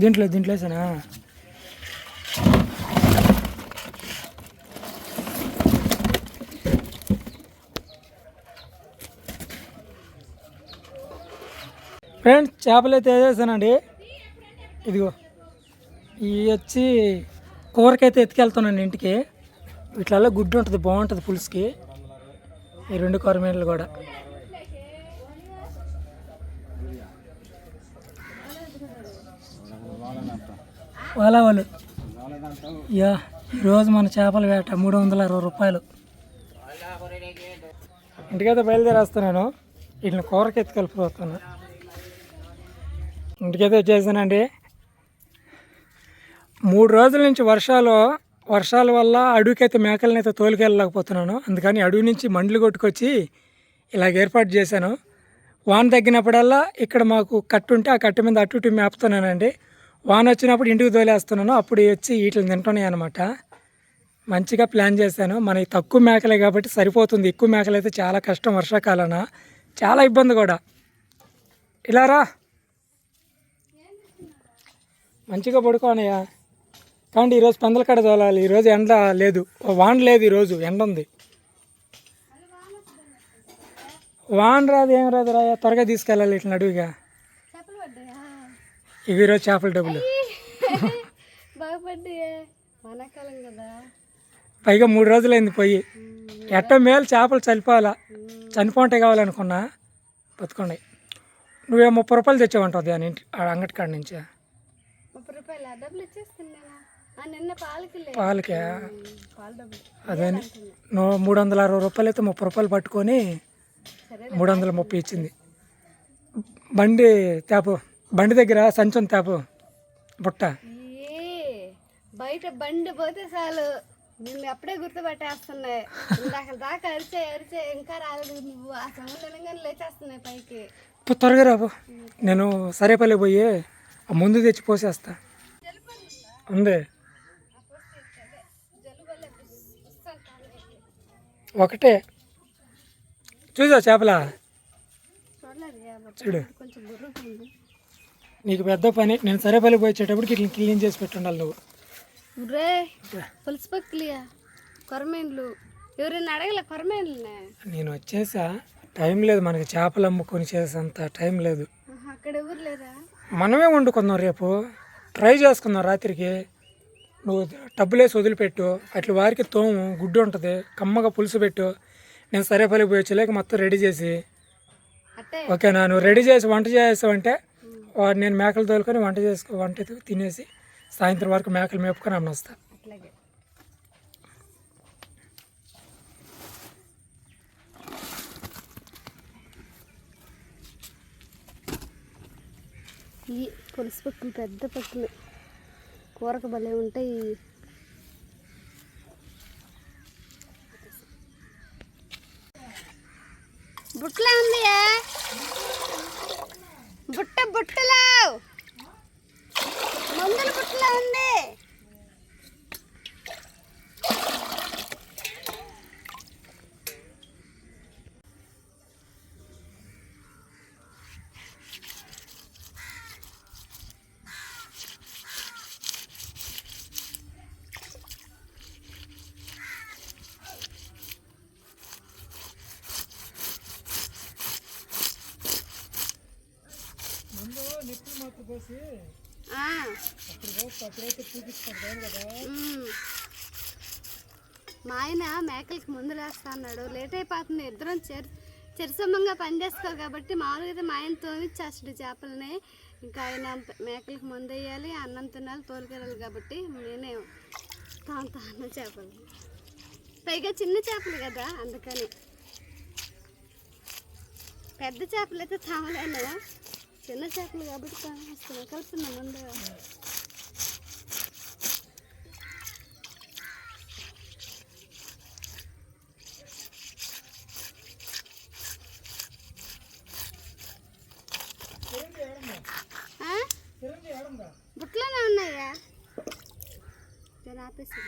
దీంట్లో దీంట్లో వేసానా? ఫ్రెండ్స్ చేపలు అయితే వేసేసానండి ఇదిగో ఇవి వచ్చి కూరకైతే ఎత్తుకెళ్తున్నాను ఇంటికి. వీటిలలో గుడ్డు ఉంటుంది బాగుంటుంది పులుసుకి. ఈ రెండు కొరమీనలు కూడా. వాళ్ళ వాళ్ళు యా ఈరోజు మన చేపల వేట మూడు వందల అరవై రూపాయలు. ఇంటికైతే బయలుదేరేస్తున్నాను. వీటిని కూరకి ఎత్తుకెళ్ళిపోతాను ఇంటికైతే వచ్చేసానండి. మూడు రోజుల నుంచి వర్షాలు వర్షాల వల్ల అడవికైతే మేకలను అయితే తోలుకెళ్ళలేకపోతున్నాను. అందుకని అడవి నుంచి మండ్లు కొట్టుకొచ్చి ఇలాగ ఏర్పాటు చేశాను. వాన తగ్గినప్పుడల్లా ఇక్కడ మాకు కట్టు ఉంటే ఆ కట్టు మీద అటు ఇటు మేపుతున్నానండి. వాన వచ్చినప్పుడు ఇంటికి తోలేస్తున్నాను అప్పుడు వచ్చి వీటిని తింటున్నాయి అనమాట మంచిగా ప్లాన్ చేశాను. మనకి తక్కువ మేకలే కాబట్టి సరిపోతుంది. ఎక్కువ మేకలు అయితే చాలా కష్టం వర్షాకాలన. చాలా ఇబ్బంది కూడా. ఇలా రా. మంచిగా పడుకోనయ్యా కానీ ఈరోజు పందల కడ తోలాలి. ఈరోజు ఎండ లేదు. వాన లేదు ఈరోజు ఎండ ఉంది. వాన రాదు ఏం రాదు రాయా త్వరగా తీసుకెళ్ళాలి ఇట్లా అడుగుగా ఇవి చేపల డబ్బులు. పైగా మూడు రోజులైంది పోయి ఎట్టో మేలు చేపలు చనిపోవాలా చనిపోంటే కావాలనుకున్నా బతుకోండి నువ్వే ముప్పై రూపాయలు తెచ్చావంటావు దాని ఇంటి ఆ అంగటి కాడ నుంచి పాలకి అదే నువ్వు మూడు వందల అరవై రూపాయలు అయితే ముప్పై రూపాయలు పట్టుకొని మూడు వందల ముప్పై ఇచ్చింది. బండి తేపు. బండి దగ్గర సంచం తేపు. బుట్ట. బయట బండి పోతే చాలు. నిన్ను అప్పుడే గుర్తుపట్టేస్తున్నాయి. ఇందాక దాకా అరిచే అరిచే ఇంకా రాలేదు నువ్వు. ఆ సమయం తినగానే లేచేస్తున్నాయి పైకి. పో, త్వరగా రాబో నేను సరేపల్లి పోయి ఆ ముందు తెచ్చి పోసేస్తా. ఉంది. ఒకటే. చూసా చేపల? చూడు. నీకు పెద్ద పని నేను సరేపల్లి పోయి వచ్చేటప్పటికి ఇట్లా క్లీన్ చేసి పెట్టుండాలి నువ్వు. రే కొరమేన్లు. ఎవరైనా అడగలే నేను వచ్చేసా టైం లేదు మనకి చేపలు అమ్ముకొని చేసేంత టైం లేదు. అక్కడ ఎవరు లేరా? మనమే వండుకుందాం రేపు. ట్రై చేసుకుందాం రాత్రికి. నువ్వు టబ్బులేసి వదిలిపెట్టు అట్లా వారికి తోము గుడ్డు ఉంటుంది కమ్మగా పులుసు పెట్టు. నేను సరేపల్లి పోయి వచ్చేలేక మొత్తం రెడీ చేసి. ఓకేనా నువ్వు రెడీ చేసి వంట చేసావంటే నేను మేకలు తోలుకొని వంట చేసుకో వంట తినేసి సాయంత్రం వరకు మేకలు మేపుకొని అన్న వస్తాను ఈ పులుసు పక్కలు పెద్ద పక్కలు కూరకు భలే ఉంటాయి. బుట్లా ఉంది బుట్ట బుట్టలో. మందుల బుట్టలో ఉంది. మా ఆయన మేకలకి మందులు వేస్తా అన్నాడు. లేట్ అయిపోతుంది ఇద్దరం చెర్ చెరసమ్మంగా పనిచేస్తారు కాబట్టి మామూలుగా అయితే మా ఆయన తోమిచ్చేస్తాడు చేపలని. ఇంకా ఆయన మేకలకి మందు వేయాలి అన్నం తినాలి తోలుకెళ్ళాలి కాబట్టి నేనే తాను చేపలు. పైగా చిన్న చేపలు కదా అందుకని. పెద్ద చేపలు అయితే తామలేను? చిన్న చేపలు కాబట్టి తామేస్తున్నాను కలుపుతున్నా ముందు ఆ? బుట్టలోనే ఉన్నాయా నేను ఆపేసి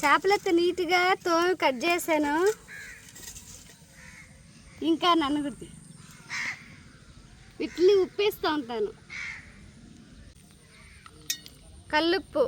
చేపలతో నీట్గా తోమి కట్ చేశాను. ఇంకా నన్నుగుద్ది వీటిని ఉప్పేస్తూ ఉంటాను. కల్లుప్పు.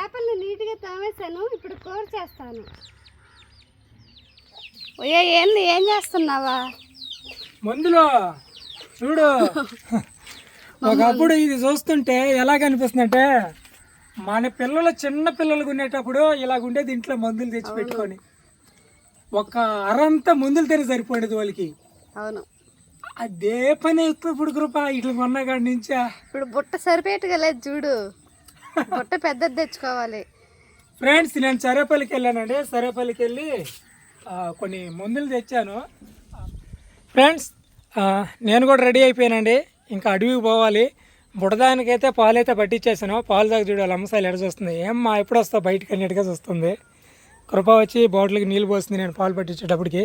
చేపల్ని నీట్గా తోమేశాను. ఇప్పుడు కూర చేస్తాను. ఓయే ఏంది? ఏం చేస్తున్నావా? మందులో చూడు. ఒకప్పుడు ఇది చూస్తుంటే ఎలా కనిపిస్తుంది అంటే మన పిల్లలు చిన్న పిల్లలు ఉండేటప్పుడు ఇలాగ ఉండేది ఇంట్లో మందులు తెచ్చి పెట్టుకొని ఒక అరంతా మందులు తెరి సరిపోయేది వాళ్ళకి. అవును. అదే పని ఇప్పుడు కృప ఇట్లా కొన్న కాడి నుంచి. ఇప్పుడు బుట్ట సరిపోయేట్టుగా లేదు చూడు. బుట్ట పెద్దది తెచ్చుకోవాలి. ఫ్రెండ్స్ నేను సరేపల్లికి వెళ్ళానండి. సరేపల్లికి వెళ్ళి కొన్ని మందులు తెచ్చాను. ఫ్రెండ్స్ నేను కూడా రెడీ అయిపోయానండి. ఇంకా అడవికి పోవాలి. బుడదానికైతే పాలు అయితే పట్టించేసాను పాలు దాకా చూడాలి. అమ్మసాలు ఎడ చూస్తుంది? ఏమ్మా ఎప్పుడు వస్తావు? బయటకు అన్నిటిగా చూస్తుంది. కృప వచ్చి బాటిల్కి నీళ్ళు పోస్తుంది. నేను పాలు పట్టించేటప్పటికి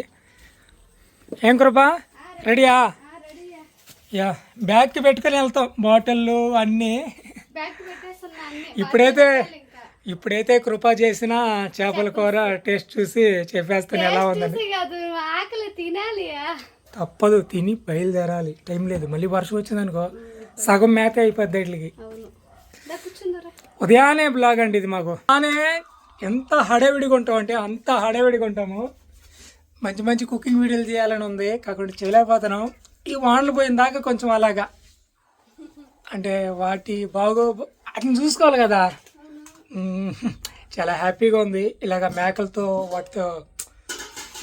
ఏం కృప? రెడీయా? యా బ్యాగ్కి పెట్టుకొని వెళ్తాం. బాటిళ్ళు పెట్టేస్తున్నా అన్ని ఇప్పుడైతే ఇప్పుడైతే కృప చేసిన చేపల కూర టేస్ట్ చూసి చెప్పేస్తాను ఎలా ఉందని. ఆకలి తినాలి తప్పదు తిని బయలుదేరాలి. టైం లేదు. మళ్ళీ వర్షం వచ్చిందనుకో సగం మేత అయిపోద్ది వీటికి. ఉదయాన్నే బ్లాగ్ అండి ఇది మాకు. ఉదయాన్నే ఎంత హడావిడిగా ఉంటాం అంటే అంత హడావిడిగా ఉంటాము. మంచి మంచి కుకింగ్ వీడియోలు చేయాలని ఉంది. కాకుండా చేయలేకపోతున్నాం. ఈ వానలు పోయిన దాకా కొంచెం అలాగా. అంటే వాటి బాగో వాటిని చూసుకోవాలి కదా. చాలా హ్యాపీగా ఉంది. ఇలాగ మేకలతో వాటితో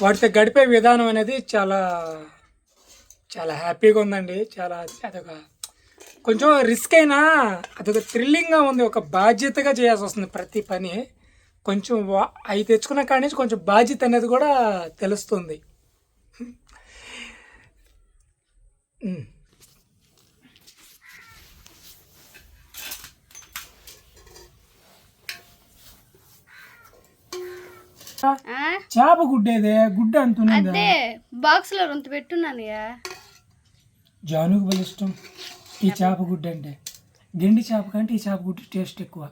వాటితో గడిపే విధానం అనేది చాలా చాలా హ్యాపీగా ఉందండి. చాలా అదొక కొంచెం రిస్క్ అయినా అదొక థ్రిల్లింగ్గా ఉంది. ఒక బాధ్యతగా చేయాల్సి వస్తుంది ప్రతి పని. కొంచెం వా- అవి తెచ్చుకున్న కాడి నుంచి కొంచెం బాధ్యత అనేది కూడా తెలుస్తుంది. చేప గుడ్డేదే గుడ్డ అంటున్నది బాక్స్లో రొంత పెట్టున్నాను జానుకు బలి ఇష్టం. ఈ చేప గుడ్డ అంటే. గెండి చేప కంటే ఈ చేప గుడ్డ టేస్ట్ ఎక్కువ.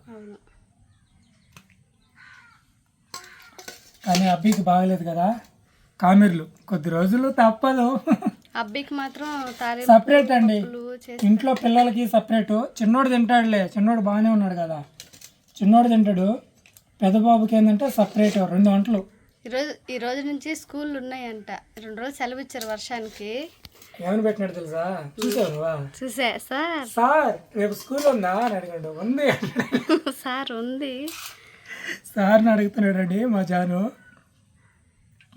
కానీ అబ్బికి బాగలేదు కదా? కామెర్లు. కొద్ది రోజులు తప్పదు. అబ్బికి మాత్రం తారే సపరేట్ అండి. ఇంట్లో పిల్లలకి సపరేట్ చిన్నోడు తింటాడులే. చిన్నోడు బాగానే ఉన్నాడు కదా. చిన్నోడు తింటాడు. పెద్ద బాబుకి ఏంటంటే సపరేట్ రెండు వంటలు. ఈరోజు ఈ రోజు నుంచి స్కూళ్ళు ఉన్నాయంట. రెండు రోజులు సెలవు ఇచ్చారు వర్షానికి. ఏమని పెట్టినాడు తెలుసా? చూసావా? చూసా. సార్. సార్ రేపు స్కూల్ ఉందా అని అడిగాడు. ఉంది. సార్ ఉంది. సార్ని అడుగుతున్నాడండి మా జాను.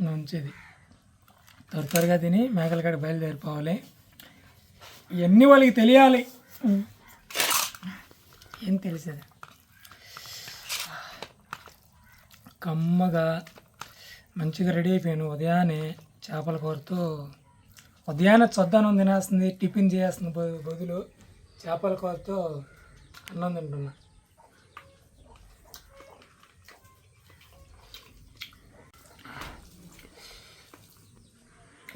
మంచిది. త్వర త్వరగా తిని మేకల కాడ బయలుదేరిపోవాలి. ఇవన్నీ వాళ్ళకి తెలియాలి. ఏం తెలిసేది? కమ్మగా మంచిగా రెడీ అయిపోయాను. ఉదయాన్నే చేపల కూరతో ఉదయాన్నే చొద్దానం తినేస్తుంది టిఫిన్ చేస్తుంది బదులు చేపల కూరతో అన్నం తింటున్నా.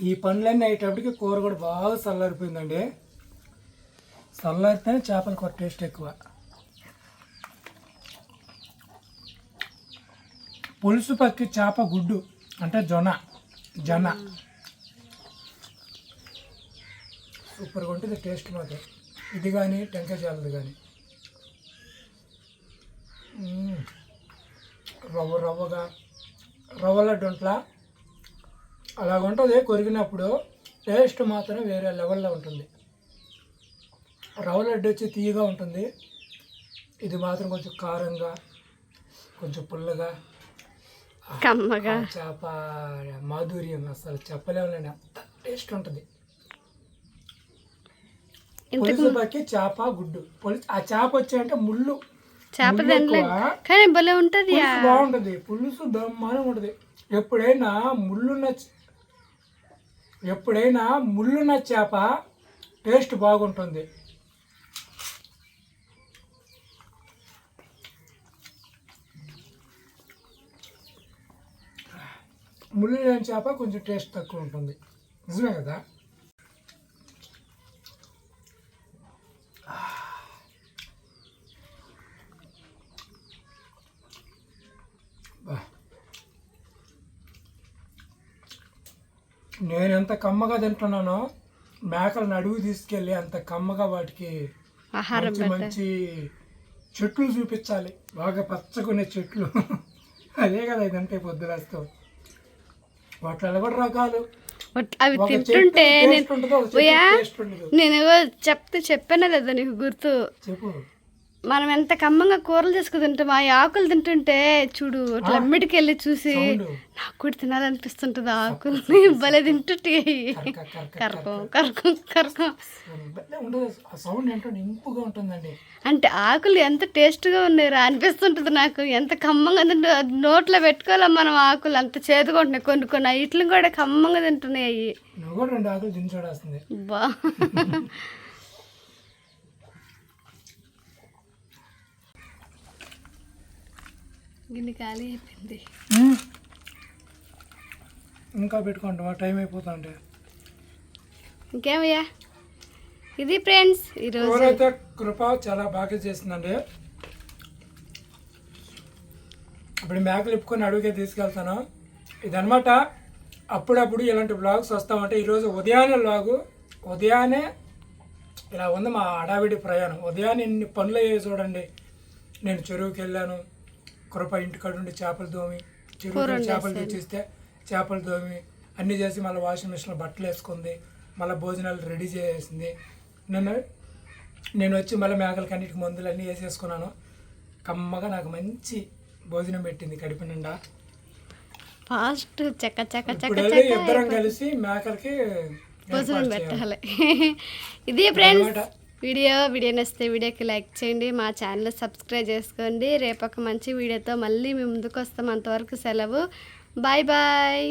ఈ పండ్లన్నీ అయ్యేటప్పటికి కూర కూడా బాగా చల్లారిపోయిందండి. చల్లారితేనే చేపల కూర టేస్ట్ ఎక్కువ. పులుసు పక్కి చేప గుడ్డు అంటే జొన జొన సూపర్గా ఉంటుంది టేస్ట్ మాత్రం. ఇది కానీ టెంకాయ చాలదు కానీ. రవ్వ రవ్వగా రవ్వ లడ్డు అలాగ ఉంటుంది. కొరిగినప్పుడు టేస్ట్ మాత్రం వేరే లెవెల్లో ఉంటుంది. రవ్వ లడ్డు వచ్చి తీయగా ఉంటుంది. ఇది మాత్రం కొంచెం కారంగా కొంచెం పుల్లగా కమ్మగా. చేప మాధుర్యం అసలు చెప్పలేములేండి అంత టేస్ట్ ఉంటుంది. పులుసు పక్కి చేప గుడ్డు. పులుసు ఆ చేప వచ్చాయంటే ముళ్ళు. చేప. కానీ భలే ఉంటుంది బాగుంటుంది. పులుసు బ్రహ్మాండం ఉంటుంది. ఎప్పుడైనా ముళ్ళున్న ఎప్పుడైనా ముళ్ళున్న చేప టేస్ట్ బాగుంటుంది. ముళ్ళు లేని చేప కొంచెం టేస్ట్ తక్కువ ఉంటుంది. నిజమే కదా. నేను ఎంత కమ్మగా తింటున్నానో మేకలను అడుగు తీసుకెళ్ళి అంత కమ్మగా వాటికి మంచి మంచి చెట్లు చూపించాలి. బాగా పచ్చకునే చెట్లు. అదే కదా ఇదంటే పొద్దులేస్తాం వాటిలో కూడా రకాలు. ఒట్- అవి తింటుంటే నేను చెప్తే చెప్పానే లేదా నీకు గుర్తు? చెప్పు. మనం ఎంత కమ్మంగా కూరలు చేసుకు తింటాం ఆ ఆకులు తింటుంటే చూడు అట్లా అమ్మిటికి వెళ్ళి చూసి నాకు కూడా తినాలనిపిస్తుంటుంది ఆ ఆకులు. భలే తింటుంటే. కరక కరక కరకం అంటే ఆకులు ఎంత టేస్ట్గా ఉన్నాయి అనిపిస్తుంటుంది నాకు. ఎంత కమ్మంగా తింటు నోట్లో పెట్టుకోవాలి మనం ఆకులు? అంత చేదుగా ఉంటున్నాయి కొన్ని కొన్ని ఇట్లు కూడా కమ్మంగా తింటున్నాయి అవి బా. గిన్నె ఖాళీ అయిపోయింది. ఇంకా పెట్టుకుంటావా? టైం అయిపోతుంటే. ఇంకేమయ్యా? ఇది ఫ్రెండ్స్ ఈరోజు ఎవరైతే కృప చాలా బాగా చేసిందండి. ఇప్పుడు మేకలు ఇప్పుకొని అడుగుకే తీసుకెళ్తాను. ఇదనమాట అప్పుడప్పుడు ఇలాంటి బ్లాగ్స్ వస్తామంటే ఈరోజు ఉదయాన్నే బ్లాగు ఉదయాన్నే ఇలా ఉంది మా అడావిడి ప్రయాణం. ఉదయాన్నే ఇన్ని పనులు చూడండి. నేను చెరువుకి వెళ్ళాను కృప ఇంటికాడ ఉండి చేపలు దోమి చెరువుకి చేపలు తెచ్చిస్తే చేపలు దోమి అన్నీ చేసి మళ్ళీ వాషింగ్ మిషన్లో బట్టలు వేసుకుంది మళ్ళీ భోజనాలు రెడీ చేసేసింది నేను నేను వచ్చి మళ్ళీ మేకలకి అన్నిటికి మందులు అన్నీ వేసేసుకున్నాను. కమ్మగా నాకు మంచి భోజనం పెట్టింది కడుపు నిండా. ఫాస్ట్ చక్క చక్క చక్క ఇద్దరం కలిసి మేకలకి భోజనం. పెట్టాలి. ఇది ఫ్రెండ్స్. వీడియో వీడియో నచ్చితే వీడియోకి లైక్ చేయండి మా ఛానల్ సబ్స్క్రైబ్ చేసుకోండి. రేపు ఒక మంచి వీడియోతో మళ్ళీ మేము ముందుకు వస్తాం. అంతవరకు సెలవు. Bye bye.